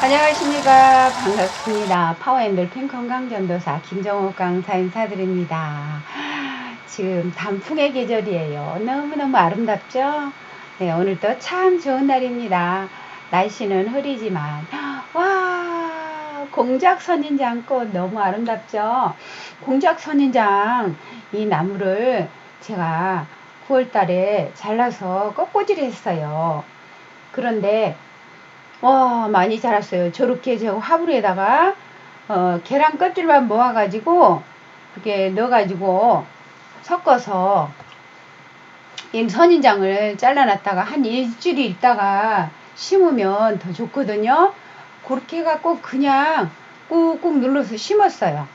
안녕하십니까. 반갑습니다. 파워앤돌핀 건강전도사 김정옥 강사 인사드립니다. 지금 단풍의 계절이에요. 너무너무 아름답죠? 네 오늘도 참 좋은 날입니다. 날씨는 흐리지만. 와 공작 선인장꽃 너무 아름답죠? 공작 선인장 이 나무를 제가 9월 달에 잘라서 꺾꽂이를 했어요. 그런데 와 많이 자랐어요. 저렇게 저 화분에다가 어, 계란 껍질만 모아가지고 이렇게 넣어가지고 섞어서 이 선인장을 잘라놨다가 한 일주일 있다가 심으면 더 좋거든요. 그렇게 해갖고 그냥 꾹꾹 눌러서 심었어요.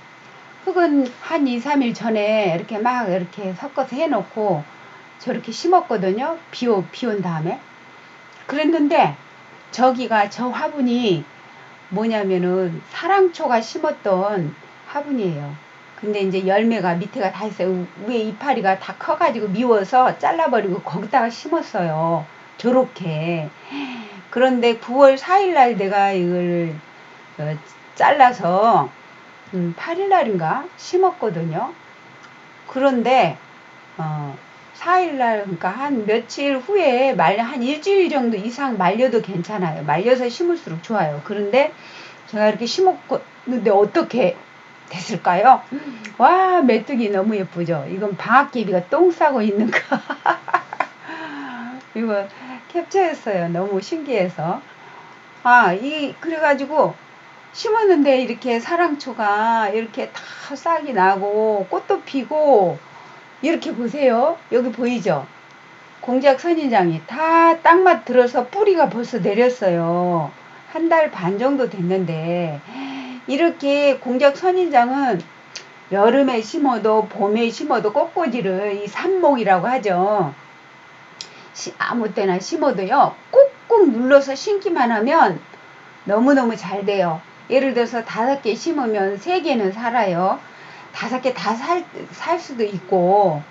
흙은 한 2, 3일 전에 이렇게 막 이렇게 섞어서 해놓고 저렇게 심었거든요. 비 오, 비온 다음에. 그랬는데 저기가 저 화분이 뭐냐면은 사랑초가 심었던 화분이에요. 근데 이제 열매가 밑에가 다 있어요. 위에 이파리가 다 커가지고 미워서 잘라버리고 거기다가 심었어요. 저렇게. 그런데 9월 4일날 내가 이걸 어, 잘라서 음, 8일날인가 심었거든요. 그런데 어, 4일날 그러니까 한 며칠 후에 말려 한 일주일 정도 이상 말려도 괜찮아요. 말려서 심을수록 좋아요. 그런데 제가 이렇게 심었는데 어떻게 됐을까요? 와 메뚜기 너무 예쁘죠. 이건 방학개비가 똥 싸고 있는 거. 이거 캡처했어요. 너무 신기해서. 아, 이 그래가지고 심었는데 이렇게 사랑초가 이렇게 다 싹이 나고 꽃도 피고 이렇게 보세요. 여기 보이죠? 공작 선인장이 다 땅맛 들어서 뿌리가 벌써 내렸어요. 한 달 반 정도 됐는데 이렇게 공작 선인장은 여름에 심어도 봄에 심어도 꽃꽂이를 이 산목이라고 하죠. 아무 때나 심어도요. 꾹꾹 눌러서 심기만 하면 너무너무 잘 돼요. 예를 들어서 다섯 개 심으면 세 개는 살아요. 다섯 개 다 살 살 수도 있고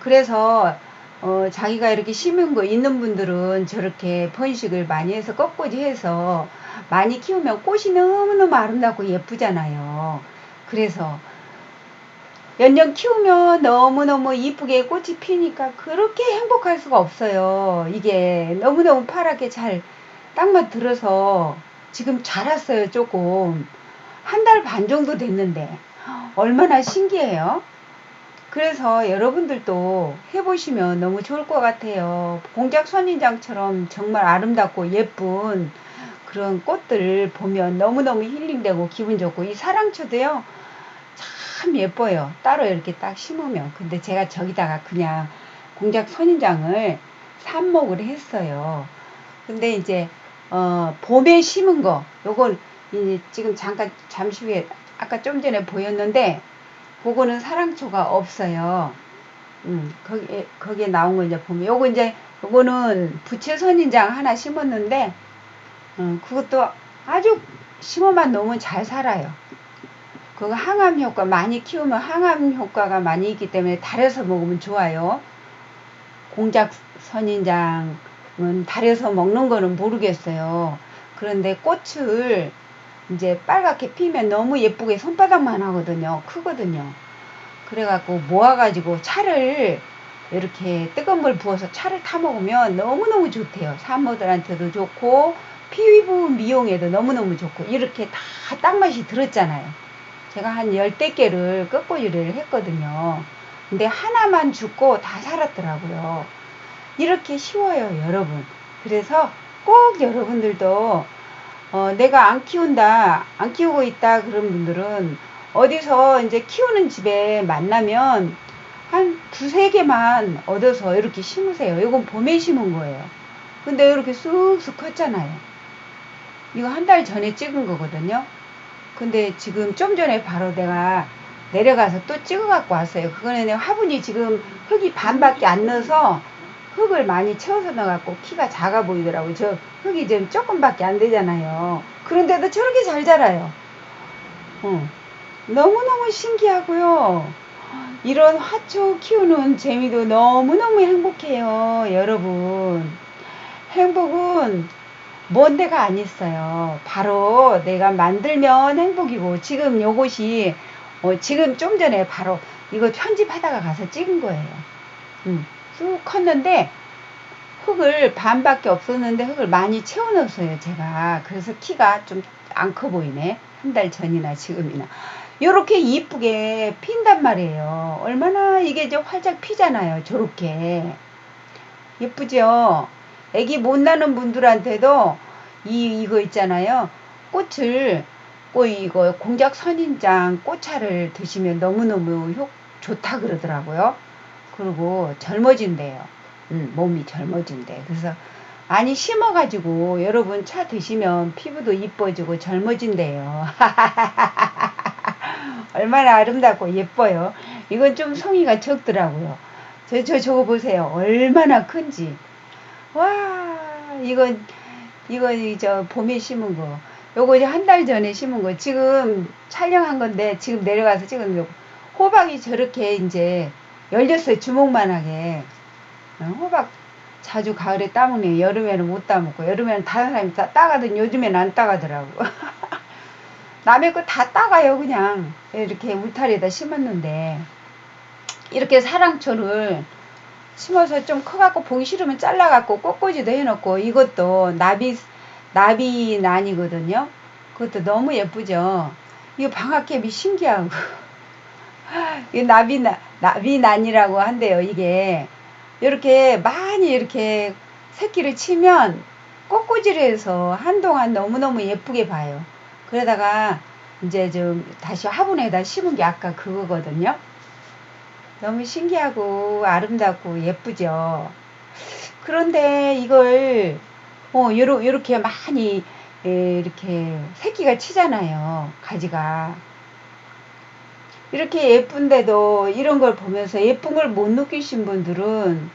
그래서 어, 자기가 이렇게 심은 거 있는 분들은 저렇게 번식을 많이 해서 꺾꽂이 해서 많이 키우면 꽃이 너무너무 아름답고 예쁘잖아요. 그래서 연년 키우면 너무너무 이쁘게 꽃이 피니까 그렇게 행복할 수가 없어요. 이게 너무너무 파랗게 잘 땅만 들어서 지금 자랐어요, 조금. 한 달 반 정도 됐는데. 얼마나 신기해요. 그래서 여러분들도 해보시면 너무 좋을 것 같아요. 공작 선인장처럼 정말 아름답고 예쁜 그런 꽃들 보면 너무너무 힐링되고 기분 좋고 이 사랑초도요 참 예뻐요. 따로 이렇게 딱 심으면. 근데 제가 저기다가 그냥 공작 선인장을 삽목을 했어요. 근데 이제 어 봄에 심은 거 요건 이제 지금 잠깐 잠시 후에 아까 좀 전에 보였는데 그거는 사랑초가 없어요. 음, 거기에, 거기에 나온 거 이제 보면, 요거 이제, 요거는 부채 선인장 하나 심었는데, 음, 그것도 아주 심어만 놓으면 잘 살아요. 그거 항암 효과 많이 키우면 항암 효과가 많이 있기 때문에 달여서 먹으면 좋아요. 공작 선인장은 달여서 먹는 거는 모르겠어요. 그런데 꽃을 이제 빨갛게 피면 너무 예쁘게 손바닥만 하거든요. 크거든요. 그래갖고 모아가지고 차를 이렇게 뜨거운 물 부어서 차를 타 먹으면 너무너무 좋대요. 산모들한테도 좋고 피부 미용에도 너무너무 좋고 이렇게 다 땅맛이 들었잖아요. 제가 한 열댓 개를 끝꽂이를 했거든요. 근데 하나만 죽고 다 살았더라고요. 이렇게 쉬워요, 여러분. 그래서 꼭 여러분들도 어, 내가 안 키운다, 안 키우고 있다 그런 분들은 어디서 이제 키우는 집에 만나면 한 두세 개만 얻어서 이렇게 심으세요. 이건 봄에 심은 거예요. 근데 이렇게 쑥쑥 컸잖아요. 이거 한 달 전에 찍은 거거든요. 근데 지금 좀 전에 바로 내가 내려가서 또 찍어 갖고 왔어요. 그거는 화분이 지금 흙이 반밖에 안 넣어서 흙을 많이 채워서 넣어갖고 키가 작아 보이더라고요. 저 흙이 지금 조금밖에 안 되잖아요. 그런데도 저렇게 잘 자라요. 어. 너무너무 신기하고요. 이런 화초 키우는 재미도 너무너무 행복해요. 여러분. 행복은 먼 데가 안 있어요. 바로 내가 만들면 행복이고 지금 요것이 어, 지금 좀 전에 바로 이거 편집하다가 가서 찍은 거예요. 음, 쑥 컸는데 흙을 반밖에 없었는데 흙을 많이 채워 넣었어요. 제가 그래서 키가 좀 안 커 보이네. 한 달 전이나 지금이나. 요렇게 이쁘게 핀단 말이에요. 얼마나 이게 이제 활짝 피잖아요. 저렇게. 예쁘죠? 애기 못 나는 분들한테도 이, 이거 있잖아요. 꽃을, 꽃 이거 공작 선인장 꽃차를 드시면 너무너무 효, 좋다 그러더라고요. 그리고 젊어진대요. 음, 몸이 젊어진대. 그래서 많이 심어가지고 여러분 차 드시면 피부도 이뻐지고 젊어진대요. 얼마나 아름답고 예뻐요. 이건 좀 송이가 적더라고요. 저, 저, 저거 보세요. 얼마나 큰지. 와, 이건, 이건, 저, 봄에 심은 거. 요거 이제 한 달 전에 심은 거. 지금 촬영한 건데, 지금 내려가서 찍은 거. 호박이 저렇게 이제 열렸어요. 주먹만하게. 어, 호박 자주 가을에 따먹네. 여름에는 못 따먹고. 여름에는 다른 사람이 다 따가더니 요즘에는 안 따가더라고. 남의 거 다 따가요, 그냥. 이렇게 울타리에다 심었는데. 이렇게 사랑초를 심어서 좀 커갖고 보기 싫으면 잘라갖고 꽃꽂이도 해놓고 이것도 나비, 나비난이거든요. 그것도 너무 예쁘죠. 이거 방학개비 신기하고. 이 나비나, 나비난이라고 한대요, 이게. 이렇게 많이 이렇게 새끼를 치면 꽃꽂이를 해서 한동안 너무너무 예쁘게 봐요. 그러다가 이제 좀 다시 화분에다 심은 게 아까 그거거든요. 너무 신기하고 아름답고 예쁘죠. 그런데 이걸 어 요렇게 많이 에, 이렇게 새끼가 치잖아요. 가지가. 이렇게 예쁜데도 이런 걸 보면서 예쁜 걸 못 느끼신 분들은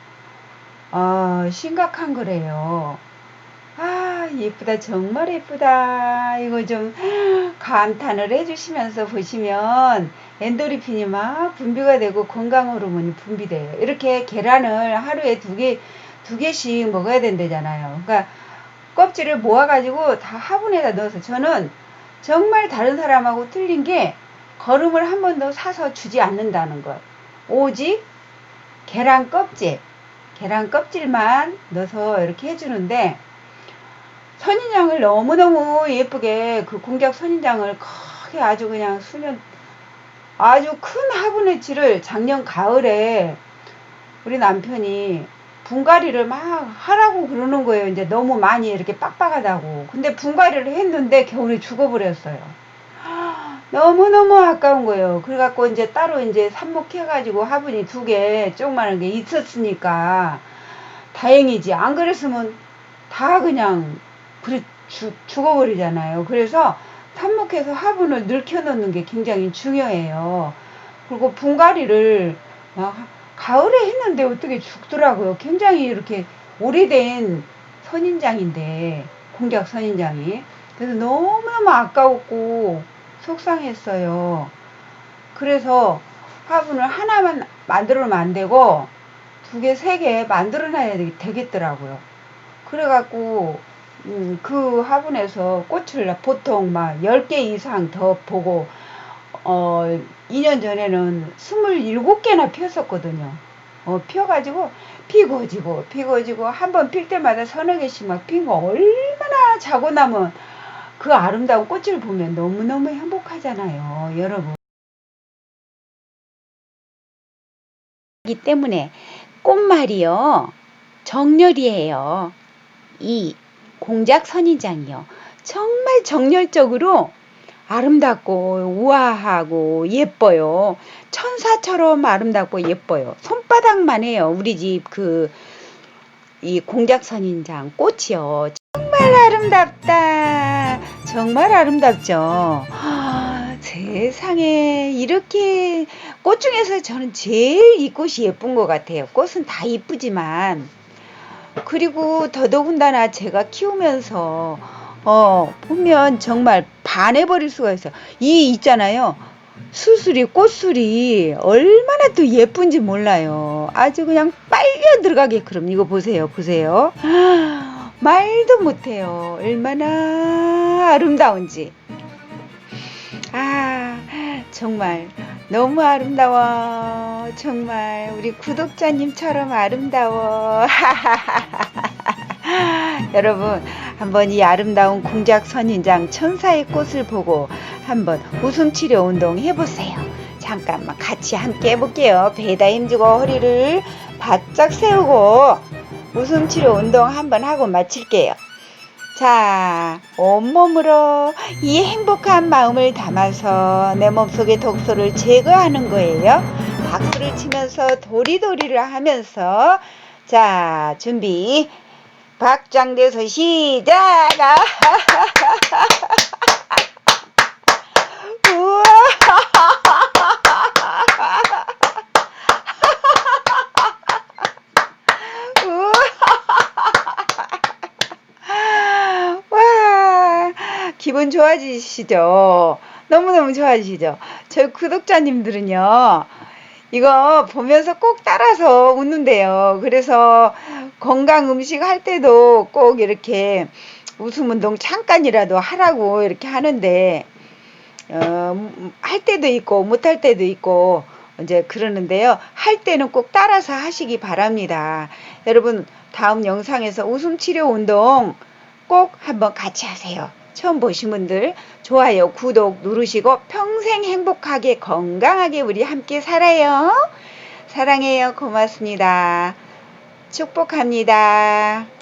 아, 심각한 거래요. 아, 예쁘다. 정말 예쁘다. 이거 좀 감탄을 해주시면서 보시면 엔도리핀이 막 분비가 되고 건강 호르몬이 분비돼요. 이렇게 계란을 하루에 두 개, 두 개씩 먹어야 된다잖아요. 그러니까 껍질을 모아가지고 다 화분에다 넣어서 저는 정말 다른 사람하고 틀린 게 거름을 한 번도 사서 주지 않는다는 것. 오직 계란 껍질, 계란 껍질만 넣어서 이렇게 해주는데 선인장을 너무너무 예쁘게 그 공작 선인장을 크게 아주 그냥 수년 아주 큰 화분의 치를 작년 가을에 우리 남편이 분갈이를 막 하라고 그러는 거예요. 이제 너무 많이 이렇게 빡빡하다고. 근데 분갈이를 했는데 겨울에 죽어버렸어요. 너무너무 아까운 거예요. 그래갖고 이제 따로 이제 삽목해가지고 화분이 두 개, 조그마한 게 있었으니까 다행이지. 안 그랬으면 다 그냥 그래 죽, 죽어버리잖아요. 그래서 삽목해서 화분을 늘켜놓는 게 굉장히 중요해요. 그리고 분갈이를 막 가을에 했는데 어떻게 죽더라고요. 굉장히 이렇게 오래된 선인장인데 공작 선인장이 그래서 너무너무 아까웠고 속상했어요. 그래서 화분을 하나만 만들어 놓으면 안 되고 두 개, 세 개 만들어 놔야 되겠더라고요. 그래갖고 음, 그 화분에서 꽃을 보통 막 10개 이상 더 보고 어 2년 전에는 27개나 피었었거든요. 어, 피어가지고 피고 지고 피고 지고 한 번 필 때마다 서너 개씩 막 핀 거 얼마나 자고 나면 그 아름다운 꽃을 보면 너무너무 행복하잖아요. 여러분. 이 때문에 꽃말이요. 정렬이에요. 이 공작 선인장이요. 정말 정열적으로 아름답고 우아하고 예뻐요. 천사처럼 아름답고 예뻐요. 손바닥만 해요. 우리 집 그 이 공작 선인장 꽃이요. 아름답다. 정말 아름답죠. 아, 세상에 이렇게 꽃 중에서 저는 제일 이 꽃이 예쁜 것 같아요. 꽃은 다 이쁘지만 그리고 더더군다나 제가 키우면서 어 보면 정말 반해버릴 수가 있어요. 이 있잖아요. 수술이 꽃술이 얼마나 또 예쁜지 몰라요. 아주 그냥 빨려 들어가게 그럼 이거 보세요. 보세요. 말도 못해요. 얼마나 아름다운지. 아, 정말 너무 아름다워. 정말 우리 구독자님처럼 아름다워. 여러분, 한번 이 아름다운 공작 선인장 천사의 꽃을 보고 한번 웃음 치료 운동 해보세요. 잠깐만 같이 함께 해볼게요. 배에다 힘주고 허리를 바짝 세우고 웃음 치료 운동 한번 하고 마칠게요. 자, 온몸으로 이 행복한 마음을 담아서 내 몸속의 독소를 제거하는 거예요. 박수를 치면서 도리도리를 하면서 자, 준비. 박장대소 시작! 우와! 우와! 와, 기분 좋아지시죠? 너무너무 좋아지시죠? 저희 구독자님들은요, 이거 보면서 꼭 따라서 웃는데요. 그래서 건강 음식 할 때도 꼭 이렇게 웃음 운동 잠깐이라도 하라고 이렇게 하는데, 어, 할 때도 있고, 못 할 때도 있고, 이제 그러는데요. 할 때는 꼭 따라서 하시기 바랍니다. 여러분, 다음 영상에서 웃음 치료 운동 꼭 한번 같이 하세요. 처음 보신 분들 좋아요, 구독 누르시고 평생 행복하게 건강하게 우리 함께 살아요. 사랑해요. 고맙습니다. 축복합니다.